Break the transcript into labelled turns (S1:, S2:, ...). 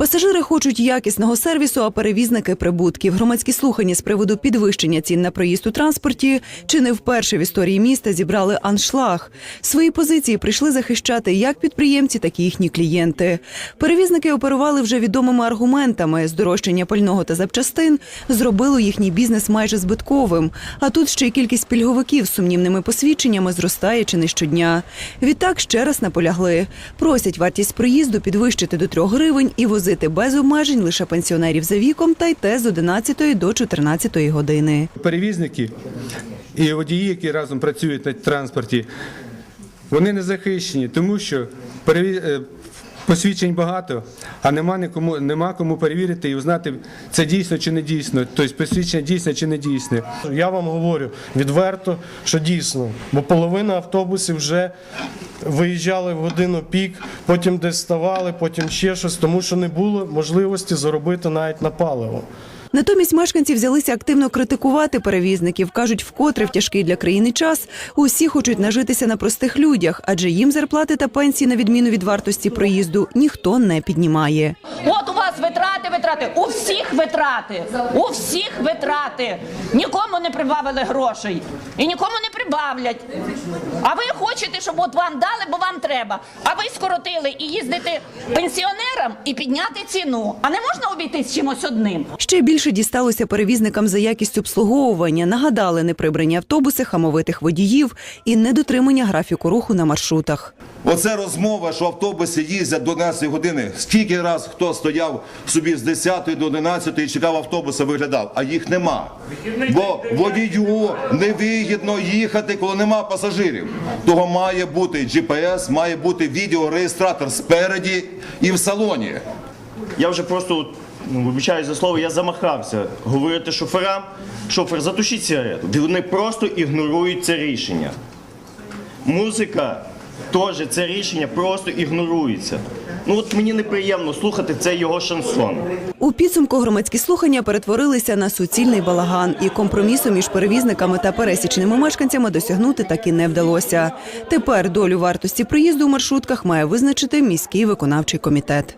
S1: Пасажири хочуть якісного сервісу, а перевізники прибутків. Громадські слухання з приводу підвищення цін на проїзд у транспорті чи не вперше в історії міста зібрали аншлаг. Свої позиції прийшли захищати як підприємці, так і їхні клієнти. Перевізники оперували вже відомими аргументами. Здорожчання пального та запчастин зробило їхній бізнес майже збитковим. А тут ще й кількість пільговиків з сумнівними посвідченнями зростає чи не щодня. Відтак ще раз наполягли. Просять вартість проїзду підвищити до 3 гривень і возити без обмежень лише пенсіонерів за віком та й те з 11 до 14 години.
S2: Перевізники і водії, які разом працюють на транспорті, вони не захищені, тому що е, посвідчень багато, а нема, нікому, нема кому перевірити і узнати, це дійсно чи не дійсно, тобто посвідчення дійсне чи не дійсне.
S3: Я вам говорю відверто, що дійсно, бо половина автобусів вже виїжджали в годину пік, потім десь ставали, потім ще щось, тому що не було можливості заробити навіть на паливо.
S1: Натомість мешканці взялися активно критикувати перевізників. кажуть, вкотре в тяжкий для країни час усі хочуть нажитися на простих людях, адже їм зарплати та пенсії, на відміну від вартості проїзду, ніхто не піднімає.
S4: Витрати, у всіх витрати, у всіх витрати. Нікому не прибавили грошей і нікому не прибавлять. А ви хочете, щоб от вам дали, бо вам треба. А ви скоротили і їздите пенсіонерам і підняти ціну. А не можна обійтись чимось одним.
S1: Ще більше дісталося перевізникам за якість обслуговування. Нагадали неприбрані автобуси, хамовитих водіїв і недотримання графіку руху на маршрутах.
S5: Оце розмова, що автобуси їздять до 11 години. Скільки раз хто стояв собі з 10 до 11 і чекав автобуса, виглядав, а їх нема. Бо водію невигідно їхати, коли нема пасажирів. Того має бути GPS, має бути відеореєстратор спереді і в салоні.
S6: Я вже просто, ну, вибачаю за слово, я замахався говорити шоферам, шофер, затушіть сигарету. Вони просто ігнорують це рішення. Музика теж це рішення просто ігнорується. Ну от мені неприємно слухати це його шансон.
S1: У підсумку громадські слухання перетворилися на суцільний балаган, і компромісу між перевізниками та пересічними мешканцями досягнути так і не вдалося. Тепер долю вартості приїзду у маршрутках має визначити міський виконавчий комітет.